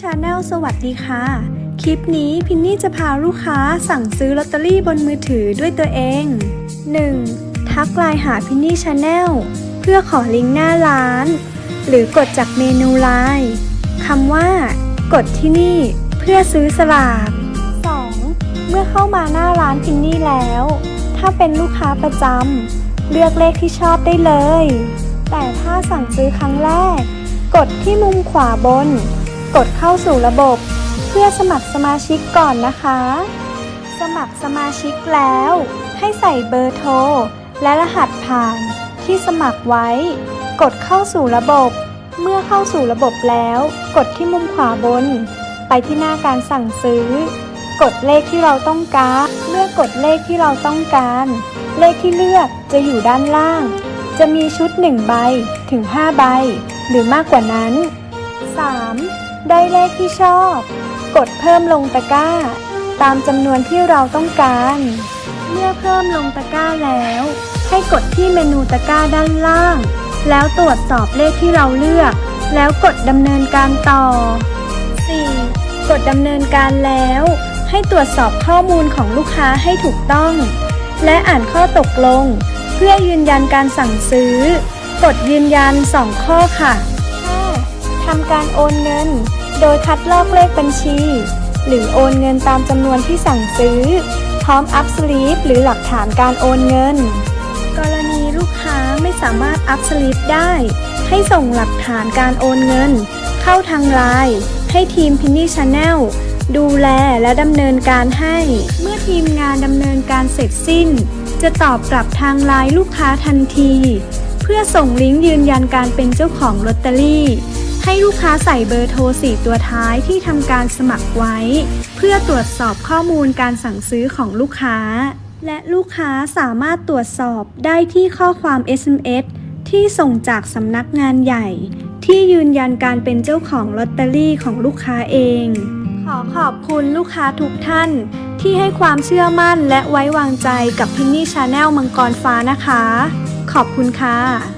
ชาแนลสวัสดีค่ะ คลิปนี้พินนี่จะพาลูกค้าสั่งซื้อลอตเตอรี่บนมือถือด้วยตัวเอง 1. ทักไลน์หาพินนี่ชาแนลเพื่อขอลิงก์หน้าร้าน หรือกดจากเมนูไลน์คำว่า กดที่นี่เพื่อซื้อสลาก 2. เมื่อเข้ามาหน้าร้านพินนี่แล้ว ถ้าเป็นลูกค้าประจำเลือกเลขที่ชอบได้เลย แต่ถ้าสั่งซื้อครั้งแรก กดที่มุมขวาบน กดเข้าสู่ระบบ เพื่อสมัครสมาชิกก่อนนะคะ สมัครสมาชิกแล้ว ให้ใส่เบอร์โทร และรหัสผ่านที่สมัครไว้ กดเข้าสู่ระบบ เมื่อเข้าสู่ระบบแล้ว กดที่มุมขวาบน ไปที่หน้าการสั่งซื้อ กดเลขที่เราต้องการ เลือกกดเลขที่เราต้องการ เลขที่เลือกจะอยู่ด้านล่าง จะมีชุด 1 ใบถึง 5 ใบ หรือมากกว่านั้น 3. ได้เลขที่ชอบ กดเพิ่มลงตะกร้า ตามจำนวนที่เราต้องการ เมื่อเพิ่มลงตะกร้าแล้ว ให้กดที่เมนูตะกร้าด้านล่าง แล้วตรวจสอบเลขที่เราเลือก แล้วกดดำเนินการต่อ 4. กดดำเนินการแล้ว ให้ตรวจสอบข้อมูลของลูกค้าให้ถูกต้อง และอ่านข้อตกลง เพื่อยืนยันการสั่งซื้อ กดยืนยัน 2 ข้อค่ะ ทำการโอนเงิน โดยคัดลอกเลขบัญชี หรือโอนเงินตามจำนวนที่สั่งซื้อ พร้อมอัพสลีปหรือหลักฐานการโอนเงิน กรณีลูกค้าไม่สามารถอัพสลิปได้ ให้ส่งหลักฐานการโอนเงิน เข้าทางไลน์ให้ทีมพินนี่ชาแนลดูแลและดำเนินการให้ เมื่อทีมงานดำเนินการเสร็จสิ้น จะตอบกลับทางไลน์ลูกค้าทันที เพื่อส่งลิงก์ยืนยันการเป็นเจ้าของลอตเตอรี่ ให้ลูกค้าใส่เบอร์โทร 4 ตัวท้ายที่ทำการสมัครไว้ เพื่อตรวจสอบข้อมูลการสั่งซื้อของลูกค้า และลูกค้าสามารถตรวจสอบได้ที่ข้อความ SMS ที่ส่งจากสำนักงานใหญ่ ที่ยืนยันการเป็นเจ้าของลอตเตอรี่ของลูกค้าเอง ขอขอบคุณลูกค้าทุกท่านที่ให้ความเชื่อมั่นและไว้วางใจกับพินนี่ชาแนลมังกรฟ้านะคะ ขอบคุณค่ะ